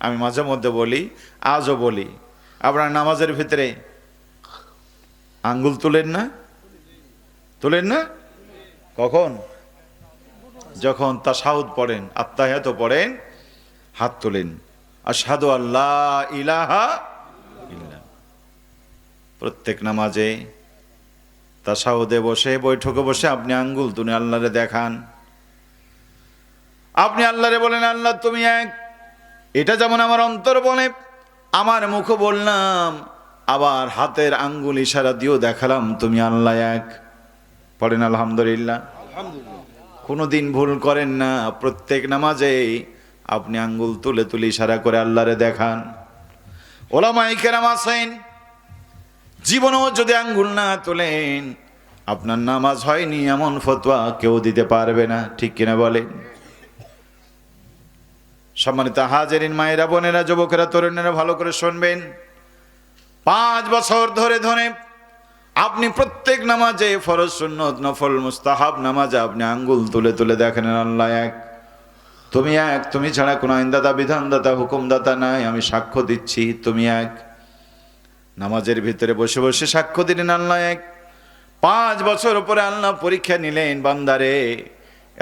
আমি মাঝে মধ্যে বলি, আজও বলি। আপনার নামাজের ভিতরে আঙ্গুল তুলেন না? তুলেন না? কখন? যখন তাসাউদ পড়েন আত্মাহাত পড়েন, হাত তোলেন। আশহাদু আল্লাহ ইলাহা প্রত্যেক নামাজে তাসাউদে বসে, বৈঠকে বসে আপনি আঙ্গুল তুলে আল্লাহরে দেখান। আপনি আল্লাহরে বলেন, আল্লাহ তুমি এক এটা যেমন আমার অন্তর বলে আমার মুখ বললাম আবার হাতের আঙ্গুল ইশারা দিয়েও দেখালাম তুমি আল্লাহ এক। পড়েন আলহামদুলিল্লাহ। কোনো দিন ভুল করেন না প্রত্যেক নামাজে আপনি আঙ্গুল তুলে তুলে ইশারা করে আল্লাহরে দেখান। ওলামাই কেরাম আছেন জীবনেও যদি আঙ্গুল না তোলেন আপনার নামাজ হয়নি এমন ফতোয়া কেউ দিতে পারবে না ঠিক কিনা বলেন? সম্মানিত হাজারিন, মায়েরা, বোনেরা, যুবকেরা, তরুণেরা, ভালো করে শুনবেন। পাঁচ বছর ধরে ধরে আপনি প্রত্যেক নামাজে ফরজ, সুন্নত, নফল, মুস্তাহাব নামাজে আপনি আঙ্গুল তুলে তুলে দেখেন, আল্লাহ এক। তুমি এক, তুমি ছাড়া কোনো আইনদাতা, বিধানদাতা, হুকুমদাতা নাই, আমি সাক্ষ্য দিচ্ছি, তুমি এক। নামাজের ভিতরে বসে বসে সাক্ষ্য দিলেন, আল্লাহ এক। পাঁচ বছর পরে আল্লাহ পরীক্ষা নিলেন, বান্দারে।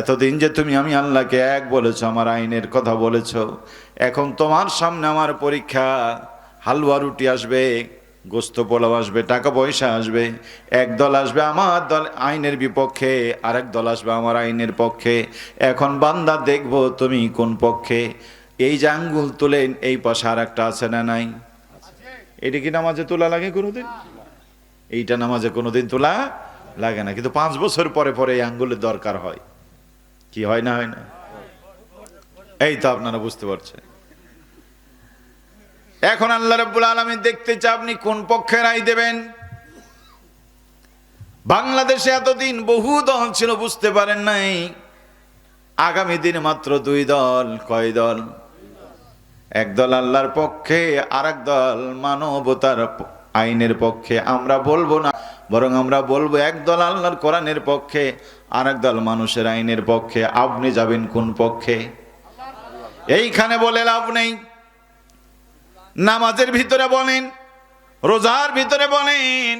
এতদিন যে তুমি আমি আল্লাহকে এক বলেছ, আমার আইনের কথা বলেছ, এখন তোমার সামনে আমার পরীক্ষা, হালুয়া রুটি আসবে, গোস্ত পোলাও আসবে, টাকা পয়সা আসবে, এক দল আসবে আমার দল, আইনের বিপক্ষে, আরেক দল আসবে আমার আইনের পক্ষে, এখন বান্দা দেখব তুমি কোন পক্ষে, এই যে আঙ্গুল তুলেন এই পাশে আর একটা আছে না নাই? এটা কি নামাজে তোলা লাগে কোনোদিন? এইটা নামাজে কোনোদিন তোলা লাগে না, কিন্তু পাঁচ বছর পরে পরে এই আঙ্গুলের দরকার হয়। কি হয় না হয় না? এই তো আপনারা বুঝতে পারছেন। এখন আল্লাহ রাব্বুল আলামিন দেখতে চা আপনি কোন পক্ষে রায় দেবেন? বাংলাদেশে এতদিন বহু দল ছিল, বুঝতে পারেন নাই। আগামী দিনে মাত্র দুই দল, কয় দল? এক দল আল্লাহর পক্ষে আর দল মানবতার আইনের পক্ষে। আমরা বলব না। বরং আমরা বলব, এক দল আল্লাহর কোরআনের পক্ষে আর এক দল মানুষের আইনের পক্ষে। আপনি যাবেন কোন পক্ষে? এইখানে বলে লাভ নেই। নামাজের ভিতরে বলেন, রোজার ভিতরে বলেন,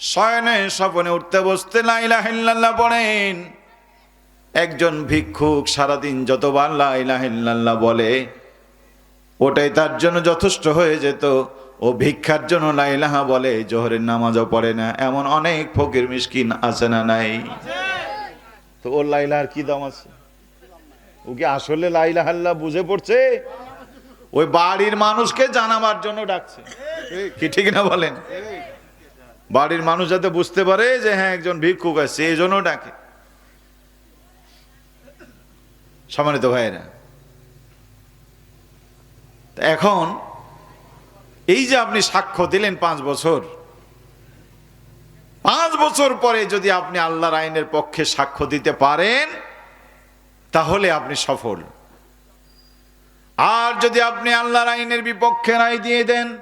শয়নে স্বপনে উঠতে বসতে লাইলাহিল্লাহ পড়েন একজন ভিক্ষুক সারাদিন যতবার লাইলাহিল্লাহ বলে, ওটাই তার জন্য যথেষ্ট হয়ে যেত। ও ভিক্ষার জন্য লাইলাহা বলে, জোহরের নামাজও পড়ে না। এমন অনেক ফকির মিসকিন আছে না নাই? তো ওর লাইলাহার কি দাম আছে? ও কি আসলে লাইলাহাল্লাহ বুঝে পড়ছে? ওই বাড়ির মানুষকে জানাবার জন্য ডাকছে। কি ঠিক না বলেন? বাড়ির মানুষ যাতে বুঝতে পারে যে হ্যাঁ একজন ভিক্ষুক আছে এই জন্য ডাকে। সম্মানিত ভাইয়েরা এখন এই যে আপনি সাক্ষ্য দিলেন পাঁচ বছর পাঁচ বছর পরে যদি আপনি আল্লাহর আইনের পক্ষে সাক্ষ্য দিতে পারেন, তাহলে আপনি সফল। আর যদি আপনি আল্লাহর আইনের বিপক্ষে রায় দিয়ে দেন,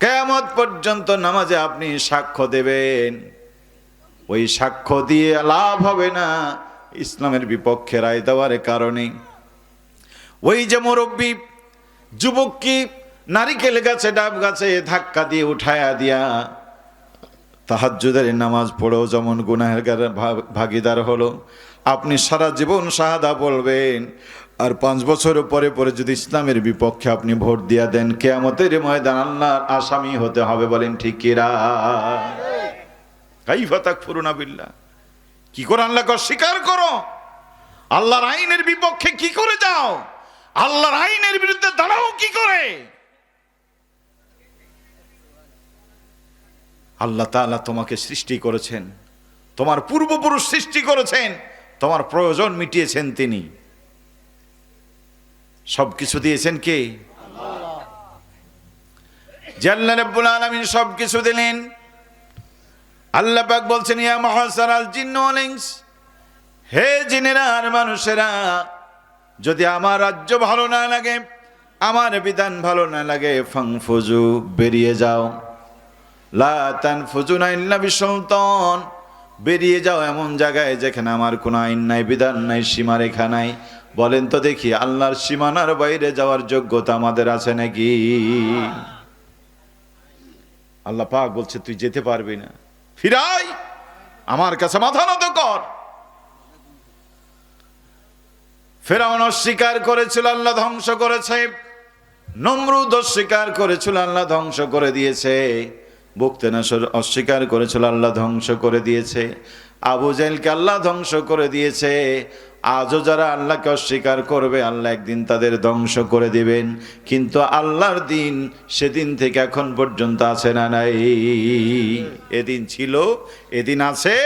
কেয়ামত পর্যন্ত নামাজে আপনি সাক্ষ্য দেবেন। ওই সাক্ষ্য দিয়ে লাভ হবে না ইসলামের বিপক্ষে রায় দেওয়ার কারণে। ওই যে মুরব্বী, যুবক কি নারিকেল গাছে ডাব গাছে ধাক্কা দিয়ে উঠায়া দিয়া, তাহাজ্জুদের নামাজ পড়েও যেমন গুনাহের ভাগিদার হলো, আপনি সারা জীবন শাহাদা বলবেন। আর পাঁচ বছর পরে পরে যদি ইসলামের বিপক্ষে আপনি ভোট দিয়া দেন, কেয়ামতের ময়দান আল্লাহর আসামি হতে হবে বলেন, ঠিক কিরা কাইফা তাকফুরুনা বিল্লাহ। কি করে আল্লাহকে অস্বীকার করো। আল্লাহর আইনের বিপক্ষে কি করে যাও? আল্লাহর আইনের বিরুদ্ধে দাঁড়াও কি করে? আল্লাহ তাআলা তোমাকে সৃষ্টি করেছেন। তোমার পূর্বপুরুষ সৃষ্টি করেছেন। তোমার প্রয়োজন মিটিয়েছেন তিনি। সব কিছু দিয়েছেন কে? জাল্লা রাব্বুল সব কিছু দিলেন। আল্লাহ পাক বলছেন, ইয়া মহাসারাল জিন্ন ওয়াল ইনস, হে জিনেরা আর মানুষেরা, যদি আমার রাজ্য ভালো না লাগে, আমার বিধান ভালো না লাগে ফাংফুজু বেরিয়ে যাও। লা তানফুজুনা ইল্লা বিসুলতান। বেরিয়ে যাও এমন জায়গায় যেখানে আমার কোনো আইন নাই, বিধান নাই, সীমারেখা নাই। বলেন তো দেখি, আল্লাহর সীমানার বাইরে যাওয়ার যোগ্যতা আমাদের আছে নাকি? আল্লাহ পাক বলছে, তুই যেতে পারবি না। ফিরাই! আমার কাছে মাথা নত কর। ফেরাউন অস্বীকার করেছিল, আল্লাহ ধ্বংস করেছে। নমরুদ অস্বীকার করেছিল, আল্লাহ ধ্বংস করে দিয়েছে। বুক্তেনাসর অস্বীকার করেছিল, আল্লাহ ধ্বংস করে দিয়েছে। আবু জাইলকে আল্লাহ ধ্বংস করে দিয়েছে। আজও যারা আল্লাহকে অস্বীকার করবে, আল্লাহ একদিন তাদের ধ্বংস করে দিবেন। কিন্তু আল্লাহর দিন সেদিন থেকে এখন পর্যন্ত আছে না নাই। এদিন ছিল, এদিন আছে,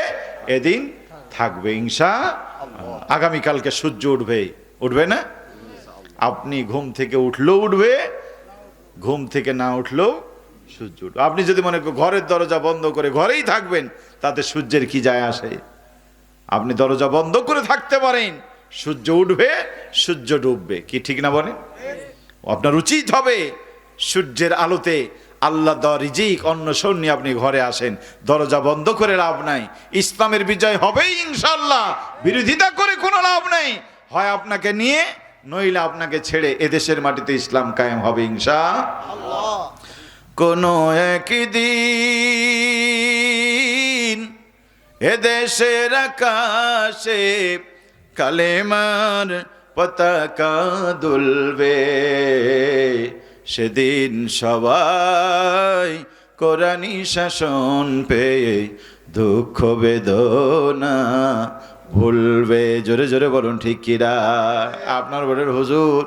এদিন থাকবে ইংসা আগামীকালকে সূর্য উঠবে উঠবে না? আপনি ঘুম থেকে উঠলেও উঠবে, ঘুম থেকে না উঠলেও সূর্য উঠবে। আপনি যদি মনে করেন ঘরের দরজা বন্ধ করে ঘরেই থাকবেন, তাতে সূর্যের কি যায় আসে? আপনি দরজা বন্ধ করে থাকতে পারেন, সূর্য উঠবে, সূর্য ডুববে। কি ঠিক না বলেন? আপনার উচিত হবে সূর্যের আলোতে আল্লাহ দ রিজিক অন্য নিয়ে আপনি ঘরে আসেন। দরজা বন্ধ করে লাভ নাই। ইসলামের বিজয় হবেই ইনশাল্লাহ বিরোধিতা করে কোনো লাভ নাই। হয় আপনাকে নিয়ে, নইলে আপনাকে ছেড়ে এদেশের মাটিতে ইসলাম কায়েম হবে ইনশা কোনো একদিন এদেশের আকাশে কালেমার পতাকা দুলবে। সেদিন সবাই কোরআনি শাসন পেয়ে দুঃখ বেদনা ভুলবে। জোরে জোরে বলুন, ঠিক কিরা আপনার বলেন, হুজুর,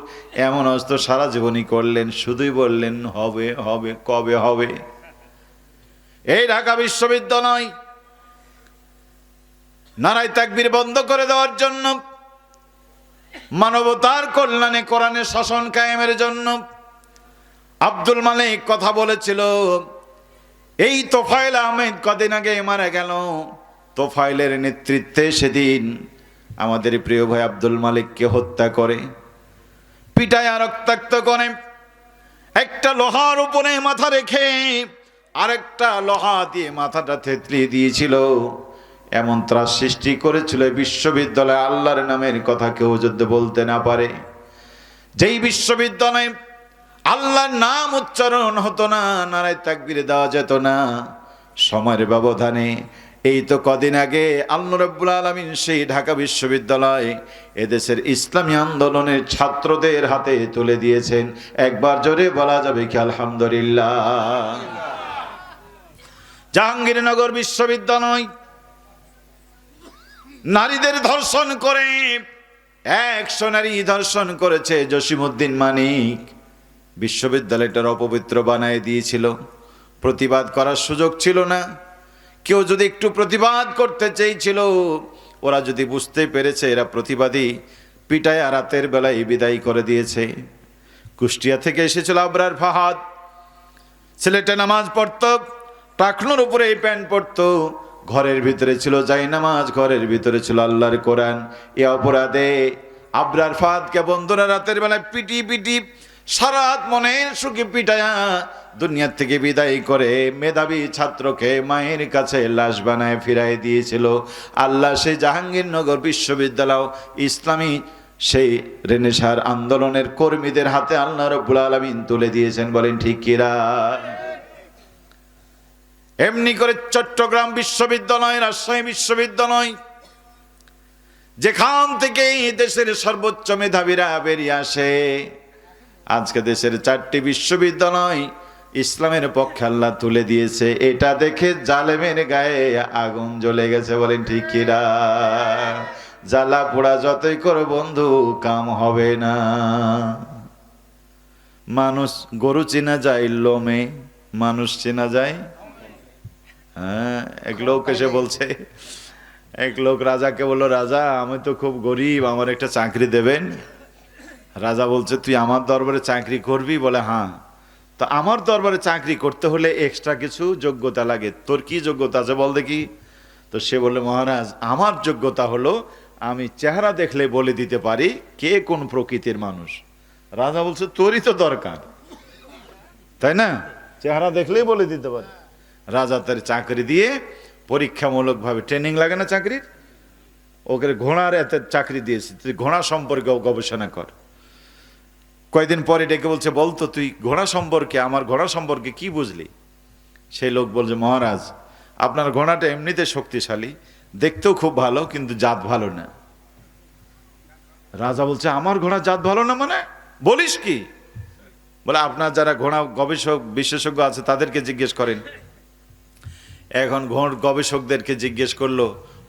এমন অস্ত্র সারা জীবনই করলেন, শুধুই বললেন, হবে হবে, কবে হবে? এই ঢাকা বিশ্ববিদ্যালয় নারাই তাকবির বন্ধ করে দেওয়ার জন্য, মানবতার কল্যাণে কোরআনের শাসন কায়েমের জন্য আব্দুল মালিক কথা বলেছিল এই তোফায়েল আহমেদ কদিন আগে মারা গেল। তোফাইলের নেতৃত্বে সেদিন আমাদের প্রিয় ভাই আব্দুল মালিককে হত্যা করে, পিটায় রক্তাক্ত করে, একটা লোহার উপরে মাথা রেখে আরেকটা লোহা দিয়ে মাথাটা থেতলিয়ে দিয়েছিল। এমন ত্রাস সৃষ্টি করেছিল বিশ্ববিদ্যালয়ে, আল্লাহর নামের কথা কেউ যদি বলতে না পারে। যেই বিশ্ববিদ্যালয়ে আল্লাহর নাম উচ্চারণ হতো না, নারায় তাকবিরে দেওয়া যেত না। সময়ের ব্যবধানে এই তো কদিন আগে আল্লাহ রব্বুল আলমিন সেই ঢাকা বিশ্ববিদ্যালয় এদেশের ইসলামী আন্দোলনের ছাত্রদের হাতে তুলে দিয়েছেন। একবার জোরে বলা যাবে কি আলহামদুলিল্লাহ। জাহাঙ্গীরনগর বিশ্ববিদ্যালয় নারীদের ধর্ষণ করে, একশো নারী ধর্ষণ করেছে জসিমুদ্দিন মানিক। বিশ্ববিদ্যালয়টার অপবিত্র বানায় দিয়েছিল। প্রতিবাদ করার সুযোগ ছিল না। কেউ যদি একটু প্রতিবাদ করতে চেয়েছিল, ওরা যদি বুঝতে পেরেছে এরা প্রতিবাদী, পিটায় রাতের বেলায় বিদায় করে দিয়েছে। কুষ্টিয়া থেকে এসেছিল আবরার ফাহাদ। ছেলেটা নামাজ পড়ত, টাকনোর উপরে এই প্যান্ট পরতো ঘরের ভিতরে ছিল যাই নামাজ, ঘরের ভিতরে ছিল আল্লাহর কোরআন। এ অপরাধে আবরার ফাদকে বন্ধুরা রাতের বেলায় পিটি পিটি সারাত মনের সুখে পিটায়া দুনিয়ার থেকে বিদায় করে মেধাবী ছাত্রকে মায়ের কাছে লাশ বানায় ফিরাই দিয়েছিল। আল্লাহ সেই জাহাঙ্গীরনগর বিশ্ববিদ্যালয় ইসলামী সেই রেনেসার আন্দোলনের কর্মীদের হাতে আল্লাহ রব্বুল আলমিন তুলে দিয়েছেন বলেন, ঠিক কিরা এমনি করে চট্টগ্রাম বিশ্ববিদ্যালয়, রাজশাহী বিশ্ববিদ্যালয়, যেখান থেকে দেশের সর্বোচ্চ মেধাবীরা বেরিয়ে আসে। আজকে দেশের চারটি বিশ্ববিদ্যালয় ইসলামের পক্ষে আল্লাহ তুলে দিয়েছে। এটা দেখে জালেমের গায়ে আগুন জ্বলে গেছে বলেন ঠিকিরা জ্বালা পোড়া যতই করো বন্ধু, কাম হবে না। মানুষ গরু চেনা যায় লোমে, মানুষ চেনা যায় হ্যাঁ এক লোক এসে বলছে, এক লোক রাজাকে বলল, রাজা, আমি তো খুব গরিব, আমার একটা চাকরি দেবেন। রাজা বলছে, তুই আমার দরবারে চাকরি করবি? বলে হ্যাঁ। তো আমার দরবারে চাকরি করতে হলে এক্সট্রা কিছু যোগ্যতা লাগে। তোর কি যোগ্যতা আছে বল দেখি। তো সে বললে, মহারাজ, আমার যোগ্যতা হলো আমি চেহারা দেখলে বলে দিতে পারি কে কোন প্রকৃতির মানুষ। রাজা বলছে, তোরই তো দরকার। তাই না? চেহারা দেখলেই বলে দিতে পারি। রাজা তার চাকরি দিয়ে পরীক্ষামূলকভাবে ট্রেনিং লাগে না চাকরির? ওকে ঘোড়ার এত চাকরি দিয়েছি। তুই ঘোড়া সম্পর্কে গবেষণা কর। কয়েকদিন পরে ডেকে বলছে বলতো তুই ঘোড়া সম্পর্কে, আমার ঘোড়া সম্পর্কে কি বুঝলি? সেই লোক বলছে, মহারাজ, আপনার ঘোড়াটা এমনিতে শক্তিশালী, দেখতেও খুব ভালো, কিন্তু জাত ভালো না। রাজা বলছে, আমার ঘোড়া জাত ভালো না মানে? বলিস কি? বলে, আপনার যারা ঘোড়া গবেষক, বিশেষজ্ঞ আছে, তাদেরকে জিজ্ঞেস করেন। এখন ঘোড় গবেষকদেরকে জিজ্ঞেস করল,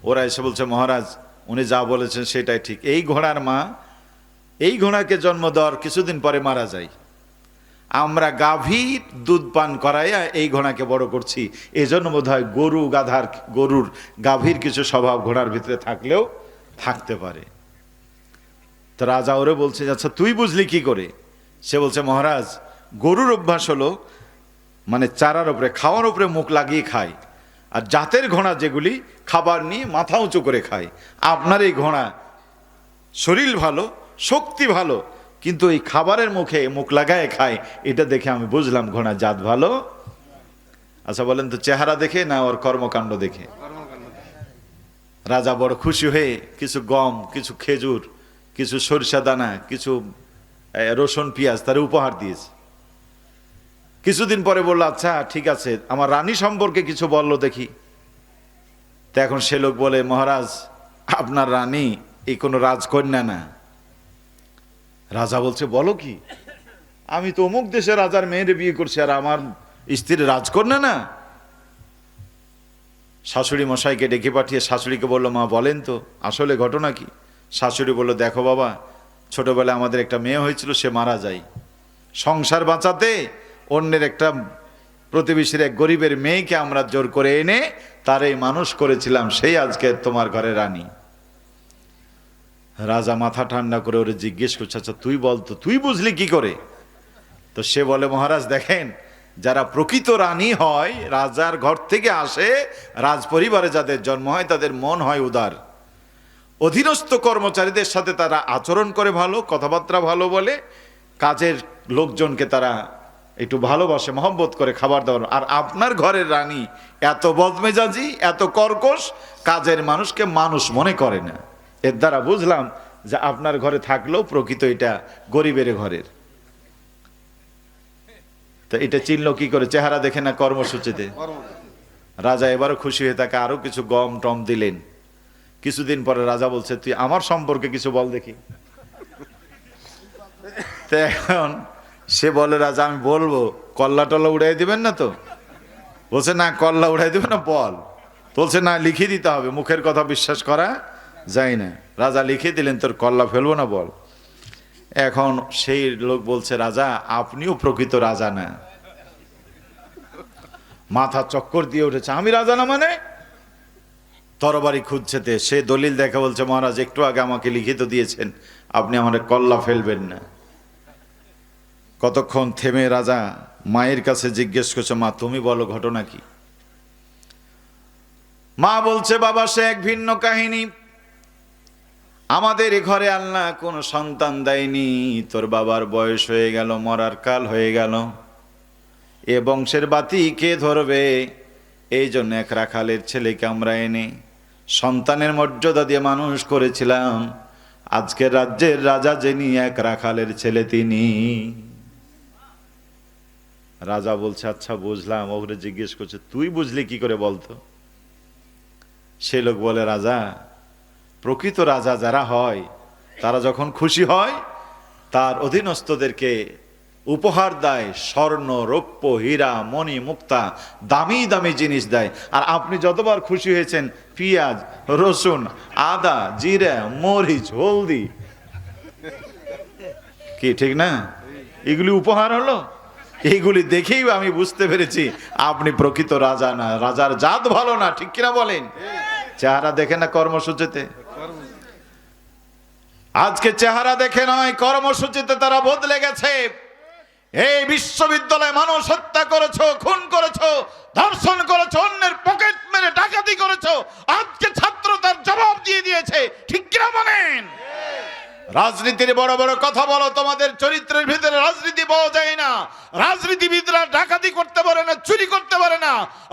ওরা এসে বলছে, মহারাজ, উনি যা বলেছেন সেটাই ঠিক। এই ঘোড়ার মা এই ঘোড়াকে জন্ম দেওয়ার কিছুদিন পরে মারা যায়। আমরা গাভীর দুধ পান করাইয়া এই ঘোড়াকে বড় করছি। এজন্য বোধ হয় গরু গাধার, গরুর গাভীর কিছু স্বভাব ঘোড়ার ভিতরে থাকলেও থাকতে পারে। তো রাজা ওরে বলছে আচ্ছা তুই বুঝলি কি করে? সে বলছে, মহারাজ, গরুর অভ্যাস হলো মানে চারার উপরে, খাওয়ার উপরে মুখ লাগিয়ে খায় আর জাতের ঘোড়া যেগুলি খাবার নিয়ে মাথা উঁচু করে খায় আপনার এই ঘোড়া শরীর ভালো শক্তি ভালো, কিন্তু এই খাবারের মুখে মুখ লাগায় খায়, এটা দেখে আমি বুঝলাম ঘোড়া জাত ভালো। আচ্ছা বলেন তো, চেহারা দেখে না ওর কর্মকাণ্ড দেখে? রাজা বড় খুশি হয়ে কিছু গম, কিছু খেজুর, কিছু সরিষা দানা, কিছু রসুন, পেঁয়াজ তার উপহার দিয়েছে। কিছুদিন পরে বলল আচ্ছা ঠিক আছে, আমার রানী সম্পর্কে কিছু বলল দেখি। তো এখন সে লোক বলে, মহারাজ, আপনার রানী এই কোনো রাজকন্যা না। রাজা বলছে, বলো কি? আমি তো অমুক দেশে রাজার মেয়েরে বিয়ে করছি, আর আমার স্ত্রীর রাজকন্যা না? শাশুড়ি মশাইকে ডেকে পাঠিয়ে শাশুড়িকে বলল, মা, বলেন তো, আসলে ঘটনা কি? শাশুড়ি বলল, দেখো বাবা, ছোটবেলায় আমাদের একটা মেয়ে হয়েছিল, সে মারা যায়। সংসার বাঁচাতে অন্যের একটা প্রতিবেশীর এক গরিবের মেয়েকে আমরা জোর করে এনে তার এই মানুষ করেছিলাম, সেই আজকে তোমার ঘরে রানী। রাজা মাথা ঠান্ডা করে ওরে জিজ্ঞেস করছে আচ্ছা তুই বল তো, তুই বুঝলি কি করে? তো সে বলে, মহারাজ, দেখেন, যারা প্রকৃত রানী হয়, রাজার ঘর থেকে আসে রাজ পরিবারে যাদের জন্ম হয়, তাদের মন হয় উদার। অধীনস্থ কর্মচারীদের সাথে তারা আচরণ করে ভালো, কথাবার্তা ভালো বলে, কাজের লোকজনকে তারা একটু ভালোবাসে, মহব্বত করে খাবার দাবার। আর আপনার ঘরের রানী এত বদমেজাজি, এত কর্কশ, কাজের মানুষকে মানুষ মনে করে না। এর দ্বারা বুঝলাম যে আপনার ঘরে থাকলেও প্রকৃত এটা গরিবের ঘরের। তো এটা চিনল কি করে? চেহারা দেখে না কর্মসূচিতে? রাজা এবারও খুশি হয়ে তাকে আরও কিছু গম টম দিলেন। কিছুদিন পরে রাজা বলছে, তুই আমার সম্পর্কে কিছু বল দেখি। এখন সে বলে, রাজা, আমি বলব, কল্লা টল্লা উড়াই দিবেন না তো? বলছে, না, কল্লা উড়াই দিবেন না, বল। বলছে, না, লিখে দিতে হবে, মুখের কথা বিশ্বাস করা যায় না। রাজা লিখে দিলেন, তোর কল্লা ফেলব না বল। এখন সেই লোক বলছে, রাজা, আপনিও প্রকৃত রাজা না। মাথা চক্কর দিয়ে উঠেছে, আমি রাজা না মানে? তরবারি খুঁজছেতে সে দলিল দেখা বলছে, মহারাজ, একটু আগে আমাকে লিখিত দিয়েছেন, আপনি আমার কল্লা ফেলবেন না। কতক্ষণ থেমে রাজা মায়ের কাছে জিজ্ঞেস করছে, মা, তুমি বলো ঘটনা কি? মা বলছে, বাবা, সে এক ভিন্ন কাহিনী। আমাদের ঘরে আল্লাহ কোনো সন্তান দেয়নি। তোর বাবার বয়স হয়ে গেল, মরার কাল হয়ে গেল। এ বংশের বাতি কে ধরবে? এই জন্য এক রাখালের ছেলেকে আমরা এনে সন্তানের মর্যাদা দিয়ে মানুষ করেছিলাম। আজকের রাজ্যের রাজা যিনি, এক রাখালের ছেলে তিনি। রাজা বলছে আচ্ছা বুঝলাম। ওরে জিজ্ঞেস করছে, তুই বুঝলি কি করে বলতো? সে লোক বলে, রাজা প্রকৃত রাজা যারা হয়, তারা যখন খুশি হয়, তার অধীনস্থদেরকে উপহার দেয়, স্বর্ণ, রৌপ্য, হীরা, মণি, মুক্তা, দামি দামি জিনিস দেয়। আর আপনি যতবার খুশি হয়েছেন, পিঁয়াজ, রসুন, আদা, জিরা, মরিচ, হলদি। কি, ঠিক না? এগুলি উপহার হলো? এইগুলি দেখেই আমি বুঝতে পেরেছি, আপনি প্রকৃত রাজা না, রাজার জাত ভালো না, ঠিক কিনা বলেন? চেহারা দেখে না কর্মসূচিতে? আজকে চেহারা দেখে নয়, কর্মসূচিতে তারা বদলে গেছে। এই বিশ্ববিদ্যালয়ে মানুষ হত্যা করেছ, খুন করেছ, ধর্ষণ করেছ, অন্যের পকেট মেরে ডাকাতি করেছ। আজকে ছাত্র তার জবাব দিয়ে দিয়েছে, ঠিক কিনা বলেন? রাজনীতির বড় বড় কথা বলো, তোমাদের চরিত্রের ভিতরে রাজনীতি পাওয়া যায় না। রাজনীতিবিদরা ডাকাতি করতে পারে না, চুরি করতে পারে না।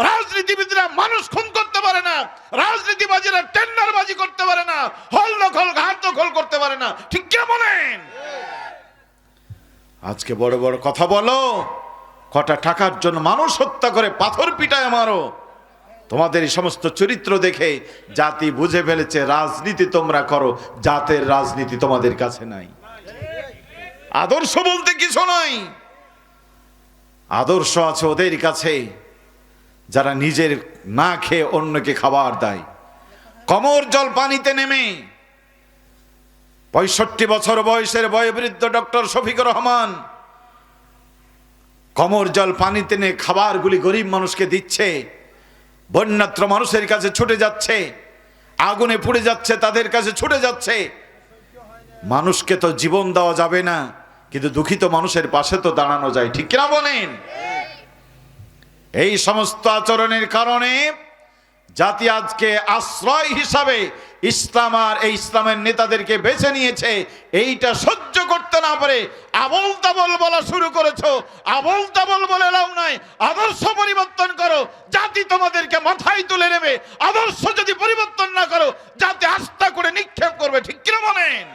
রাজনীতিবিদরা মানুষ খুন করতে পারে না, রাজনীতিবাজীরা টেন্ডারবাজি করতে পারে না, হল দখল, ঘাট দখল করতে পারে না। ঠিক কে বলেন? আজকে বড় বড় কথা বলো, কটা টাকার জন্য মানুষ হত্যা করে পাথর পিটায় মারো। তোমাদের এই সমস্ত চরিত্র দেখে জাতি বুঝে ফেলেছে, রাজনীতি তোমরা করো, জাতের রাজনীতি তোমাদের কাছে নাই। আদর্শ বলতে কিছু নয় আদর্শ আছে ওদের কাছে, যারা নিজের না খেয়ে অন্যকে খাবার দেয়। কমর জল পানিতে নেমে, পঁয়ষট্টি বছর বয়সের বয়োবৃদ্ধ ডক্টর শফিকুর রহমান কমর জল পানিতে নিয়ে খাবারগুলি গরিব মানুষকে দিচ্ছে। বন্যাত্র মানুষের কাছে ছুটে যাচ্ছে, আগুনে পুড়ে যাচ্ছে, তাদের কাছে ছুটে যাচ্ছে। মানুষকে তো জীবন দেওয়া যাবে না, কিন্তু দুঃখিত মানুষের পাশে তো দাঁড়ানো যায়, ঠিক কিনা বলেন? এই সমস্ত আচরণের কারণে জাতি আজকে আশ্রয় হিসাবে ইসলাম আর এই ইসলামের নেতাদেরকে বেছে নিয়েছে। এইটা সহ্য করতে না পারে। আবল তাবল বলা শুরু করেছ। আবল তাবল বলে লাভ নাই। আদর্শ পরিবর্তন করো। জাতি তোমাদেরকে মাথায় তুলে নেবে। আদর্শ যদি পরিবর্তন না করো, জাতি আস্থা করে নিক্ষেপ করবে। ঠিক কিনা বলেন?